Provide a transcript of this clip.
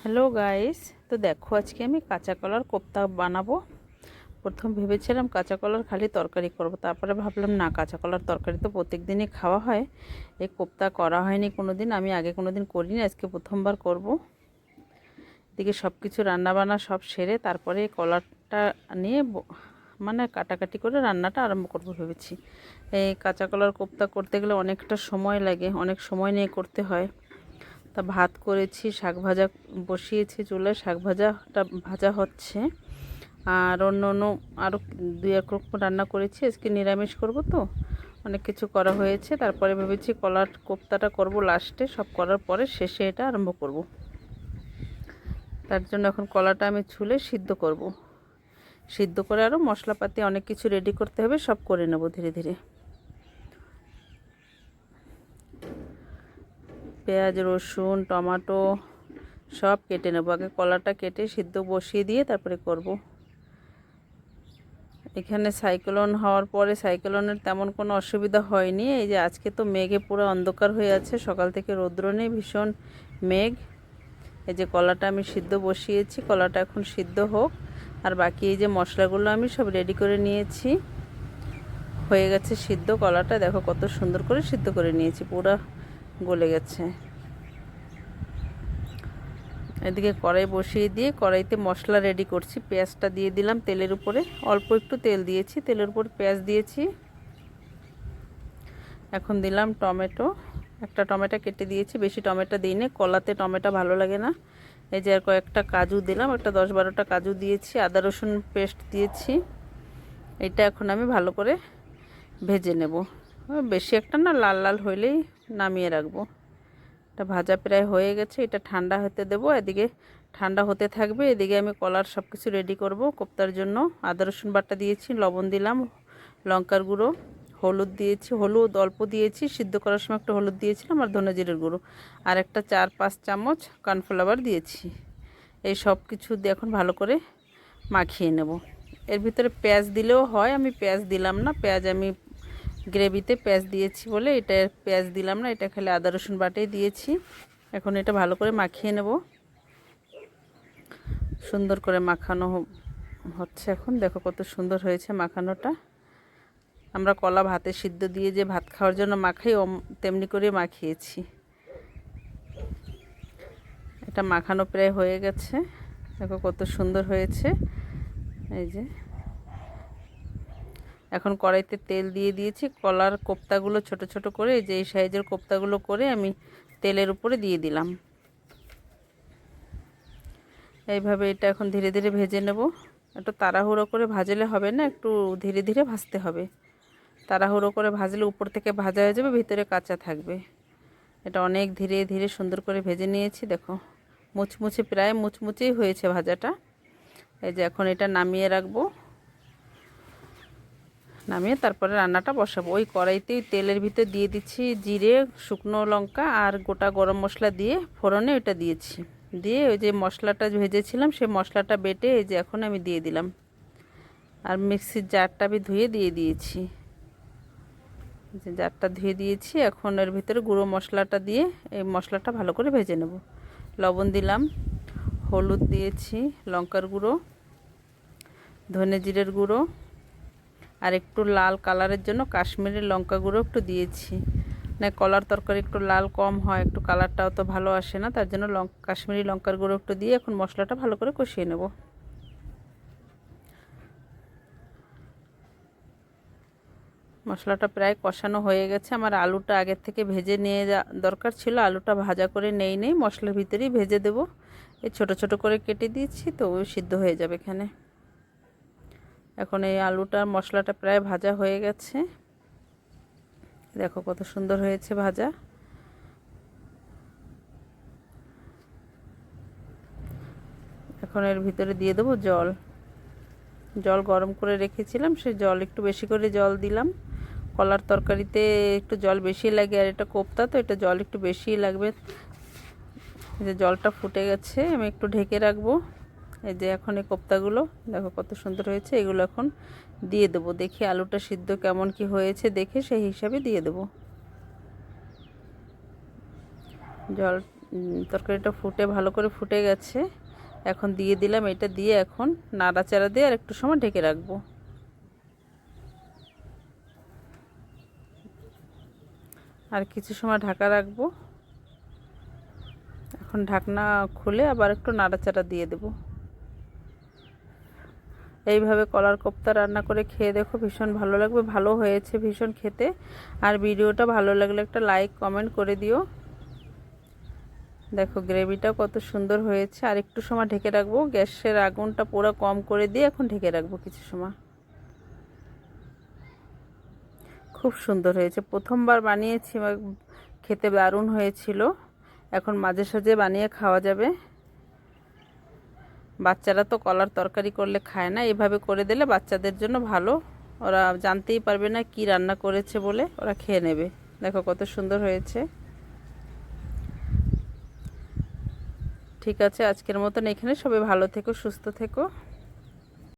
Hello guys, তো দেখো আজকে আমি কাঁচা কলার কোপ্তা বানাবো। প্রথম ভেবেছিলাম কাঁচা কলার খালি তরকারি করব, তারপরে ভাবলাম না, কাঁচা কলার তরকারি তো প্রত্যেক দিনই খাওয়া হয়। এই কোপ্তা করা হয়নি কোনো দিন আমি আগে কোনো দিন করিনি, আজকে প্রথমবার করব। এদিকে সব কিছু রান্নাবান্না সব সেরে তারপরে কলারটা নিয়ে মানে কাটাকাটি করে রান্নাটা আরম্ভ করব ভেবেছি। এই কাঁচা কলার কোপ্তা করতে গেলে অনেকটা সময় লাগে, অনেক সময় নিয়ে করতে হয়। তা ভাত করেছি, শাক ভাজা বসিয়েছি চুলে শাক ভাজাটা ভাজা হচ্ছে। আর অন্য অন্য আরও দুই এক রকম রান্না করেছি, আজকে নিরামিষ করব তো। অনেক কিছু করা হয়েছে, তারপরে ভেবেছি কলার কোপ্তাটা করব লাস্টে, সব করার পরে শেষে এটা আরম্ভ করব। তার জন্য এখন কলাটা আমি ছুলে সিদ্ধ করব। সিদ্ধ করে আরও মশলাপাতি অনেক কিছু রেডি করতে হবে, সব করে নেব ধীরে ধীরে। পেঁয়াজ, রসুন, টমেটো সব কেটে নেব। আগে কলাটা কেটে সিদ্ধ বসিয়ে দিয়ে তারপরে করব। এখানে সাইক্লোন হওয়ার পরে সাইক্লোনের তেমন কোনো অসুবিধা হয়নি। এই যে আজকে তো মেঘে পুরো অন্ধকার হয়ে আছে, সকাল থেকে রৌদ্র নেই, ভীষণ মেঘ। এই যে কলাটা আমি সিদ্ধ বসিয়েছি, কলাটা এখন সিদ্ধ হোক। আর বাকি এই যে মশলাগুলো আমি সব রেডি করে নিয়েছি। হয়ে গেছে সিদ্ধ কলাটা, দেখো কত সুন্দর করে সিদ্ধ করে নিয়েছি, পুরো গলে গেছে। এদিকে কড়াই বসিয়ে দিয়ে কড়াইতে মশলা রেডি করছি। পেঁয়াজটা দিয়ে দিলাম তেলের উপরে। অল্প একটু তেল দিয়েছি। তেলের উপর পেঁয়াজ দিয়েছি। এখন দিলাম টমেটো। একটা টমেটো কেটে দিয়েছি। বেশি টমেটো দিইনি। কলাতে টমেটো ভালো লাগে না। এই যে আর কয়েকটা কাজু দিলাম। একটা দশ বারোটা কাজু দিয়েছি। আদা, রসুন পেস্ট দিয়েছি। এটা এখন আমি ভালো করে ভেজে নেব। বেশি একটা না, লাল লাল হইলেই নামিয়ে রাখব। এটা ভাজা প্রায় হয়ে গেছে, এটা ঠান্ডা হতে দেবো, এদিকে ঠান্ডা হতে থাকবে, এদিকে আমি কলার সব কিছু রেডি করব কোপ্তার জন্য। আদা, রসুন বাটা দিয়েছি, লবণ দিলাম, লঙ্কার গুঁড়ো, হলুদ দিয়েছি, হলুদ অল্প দিয়েছি, সিদ্ধ করার সময় একটা হলুদ দিয়েছিলাম আর ধনে জিরের গুঁড়ো। আর একটা চার পাঁচ চামচ কর্নফ্লাওয়ার দিয়েছি। এই সব কিছু দিয়ে এখন ভালো করে মাখিয়ে নেব। এর ভিতরে পেঁয়াজ দিলেও হয়, আমি পেঁয়াজ দিলাম না, পেঁয়াজ আমি গ্রেভিতে পেঁয়াজ দিয়েছি বলে, এটা পেঁয়াজ দিলাম না, এটা খালি আদা রসুন বাটেই দিয়েছি। এখন এটা ভালো করে মাখিয়ে নেব। সুন্দর করে মাখানো হচ্ছে এখন। দেখো কত সুন্দর হয়েছে মাখানোটা। আমরা কলা ভাতে সিদ্ধ দিয়ে যে ভাত খাওয়ার জন্য মাখাই তেমনি করে মাখিয়েছি। এটা মাখানো প্রায় হয়ে গেছে। দেখো কত সুন্দর হয়েছে। এই যে। এখন কড়াইতে তেল দিয়ে দিয়েছি। কলার কোপ্তাগুলো ছোট ছোট করে যে এই সাইজের কোপ্তাগুলো করে আমি তেলের উপরে দিয়ে দিলাম। এইভাবে এটা এখন ধীরে ধীরে ভেজে নেব। একটু তাড়াহুড়ো করে ভাজলে হবে না, একটু ধীরে ধীরে ভাজতে হবে। তাড়াহুড়ো করে ভাজলে উপর থেকে ভাজা হয়ে যাবে, ভিতরে কাঁচা থাকবে। এটা অনেক ধীরে ধীরে সুন্দর করে ভেজে নিয়েছি, দেখো। মুচমুচে প্রায় মুচমুচেই হয়েছে ভাজাটা। এই যে এখন এটা নামিয়ে রাখব। নামিয়ে তারপরে রান্নাটা বসাবো। ওই কড়াইতেই তেলের ভিতর দিয়ে দিচ্ছি জিরে, শুকনো লঙ্কা আর গোটা গরম মশলা দিয়ে ফোড়নে ওইটা দিয়েছি। দিয়ে ওই যে মশলাটা ভেজেছিলাম সেই মশলাটা বেটে এই যে এখন আমি দিয়ে দিলাম। আর মিক্সির জারটা আমি ধুয়ে দিয়ে দিয়েছি। যে জারটা ধুয়ে দিয়েছি, এখন এর ভিতরে গুঁড়ো মশলাটা দিয়ে এই মশলাটা ভালো করে ভেজে নেব। লবণ দিলাম, হলুদ দিয়েছি, লঙ্কার গুঁড়ো, ধনে জিরের গুঁড়ো আর একটু লাল কালারের জন্য কাশ্মীরি লঙ্কা গুঁড়ো একটু দিয়েছি। মানে কলার তরকারি একটু লাল কম হয়, একটু কালারটাও তো ভালো আসে না, তার জন্য লঙ্কা কাশ্মীরি লঙ্কার গুঁড়ো একটু দিয়ে এখন মশলাটা ভালো করে কষিয়ে নেব। মশলাটা প্রায় কষানো হয়ে গেছে। আমার আলুটা আগের থেকে ভেজে নিয়ে দরকার ছিল, আলুটা ভাজা করে নেই নেই মশলার ভিতরেই ভেজে দেবো। এই ছোট ছোট করে কেটে দিয়েছি, তো সিদ্ধ হয়ে যাবে এখানে। এখন এই আলুটা, মশলাটা প্রায় ভাজা হয়ে গেছে। দেখো কত সুন্দর হয়েছে ভাজা। এখন এর ভিতরে দিয়ে দেবো জল। জল গরম করে রেখেছিলাম, সে জল একটু বেশি করে জল দিলাম। কলার তরকারিতে একটু জল বেশি লাগে, আর এটা কোপ্তা, তো এটা জল একটু বেশিই লাগবে। যে জলটা ফুটে গেছে, আমি একটু ঢেকে রাখব। এই যে এখন এই কোপ্তাগুলো, দেখো কত সুন্দর হয়েছে, এগুলো এখন দিয়ে দেবো। দেখি আলুটা সিদ্ধ কেমন কি হয়েছে, দেখে সেই হিসাবে দিয়ে দেবো। জল তরকারিটা ফুটে, ভালো করে ফুটে গেছে। এখন দিয়ে দিলাম, এটা দিয়ে এখন নাড়াচাড়া দিয়ে আর একটু সময় ঢেকে রাখব। আর কিছু সময় ঢাকা রাখব। এখন ঢাকনা খুলে আবার একটু নাড়াচাড়া দিয়ে দেব। এইভাবে কলার কোপ্তা রান্না করে খেয়ে দেখো, ভীষণ ভালো লাগবে, ভালো হয়েছে ভীষণ খেতে। আর ভিডিওটা ভালো লাগলে একটা লাইক, কমেন্ট করে দিও। দেখো গ্রেভিটা কত সুন্দর হয়েছে। আর একটু সময় ঢেকে রাখব, গ্যাসের আগুনটা পুরো কম করে দিয়ে এখন ঢেকে রাখব কিছু সময়। খুব সুন্দর হয়েছে। প্রথমবার বানিয়েছি, খেতে দারুণ হয়েছিল। এখন মাঝে সাঝে বানিয়ে খাওয়া যাবে। বাচ্চারা তো কলার তরকারি করলে খায় না, এভাবে করে দিলে বাচ্চাদের জন্য ভালো। ওরা জানতেই পারবে না কি রান্না করেছে বলে, ওরা খেয়ে নেবে। দেখো কত সুন্দর হয়েছে। ঠিক আছে, আজকের মতন এখানে। সবাই ভালো থেকো, সুস্থ থেকো।